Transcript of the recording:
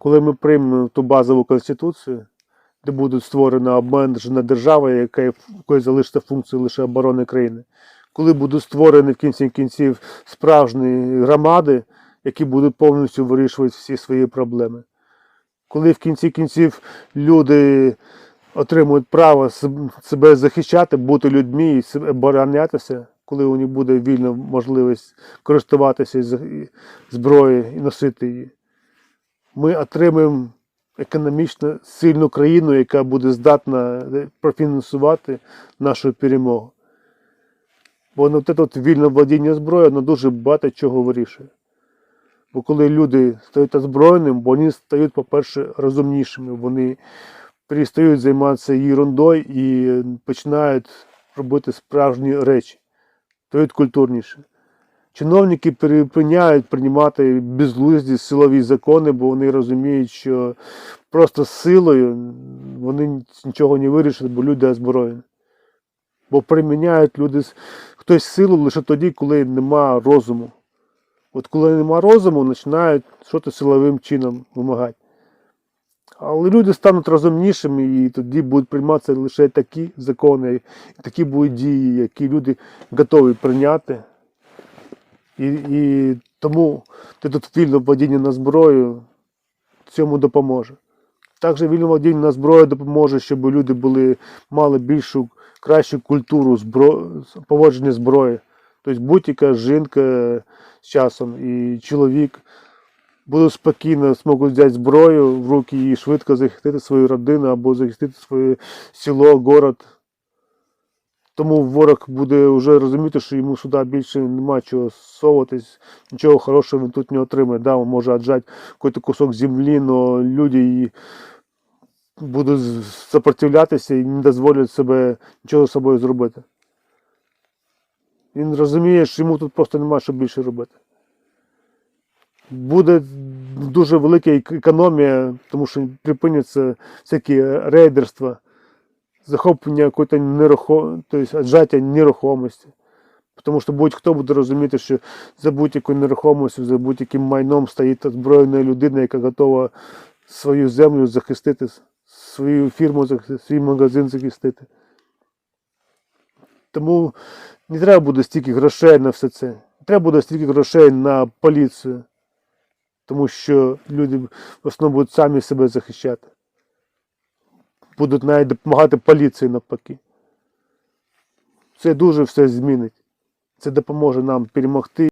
Коли ми приймемо ту базову конституцію, де буде створена обмежена держава, яка якої залишиться функція лише оборони країни, коли будуть створені в кінці кінців справжні громади, які будуть повністю вирішувати всі свої проблеми. Коли в кінці кінців люди отримують право себе захищати, бути людьми і оборонятися, коли у них буде вільна можливість користуватися зброєю і носити її, ми отримаємо економічно сильну країну, яка буде здатна е, профінансувати нашу перемогу. Бо ну, от це вільне владіння зброєю, воно дуже багато чого вирішує. Бо коли люди стають озброєними, вони стають, по-перше, розумнішими, вони перестають займатися ерундою і починають робити справжні речі, стають культурніше. Чиновники перепиняють приймати безглузді силові закони, бо вони розуміють, що просто силою вони нічого не вирішать, бо люди озброєні. Бо приміняють люди хтось силу лише тоді, коли нема розуму. От коли нема розуму, починають щось силовим чином вимагати. Але люди стануть розумнішими і тоді будуть прийматися лише такі закони, такі будуть дії, які люди готові прийняти. І, і тому вільне владіння на зброю цьому допоможе. Також вільне владіння на зброю допоможе, щоб люди були, мали більшу, кращу культуру збро... поводження зброї. Тобто будь-яка жінка з часом і чоловік будуть спокійно зможуть взяти зброю в руки і швидко захистити свою родину або захистити своє село, город. Тому ворог буде вже розуміти, що йому сюди більше нема чого соватись, нічого хорошого він тут не отримає. Да, він може отжати якийсь кусок землі, але люди її будуть сопротивлятися і не дозволять себе нічого з собою зробити. Він розуміє, що йому тут просто нема що більше робити. Буде дуже велика економія, тому що припиняться всякі рейдерства захоплення якоїсь нерухом... тобто отжаття нерухомості. Тому що будь-хто буде розуміти, що за будь-якою нерухомістю, за будь-яким майном стоїть озброєна людина, яка готова свою землю захистити, свою фірму захистити, свій магазин захистити. Тому не треба буде стільки грошей на все це. Не треба буде стільки грошей на поліцію. Тому що люди в основному будуть самі себе захищати будуть навіть допомагати поліції навпаки. Це дуже все змінить. Це допоможе нам перемогти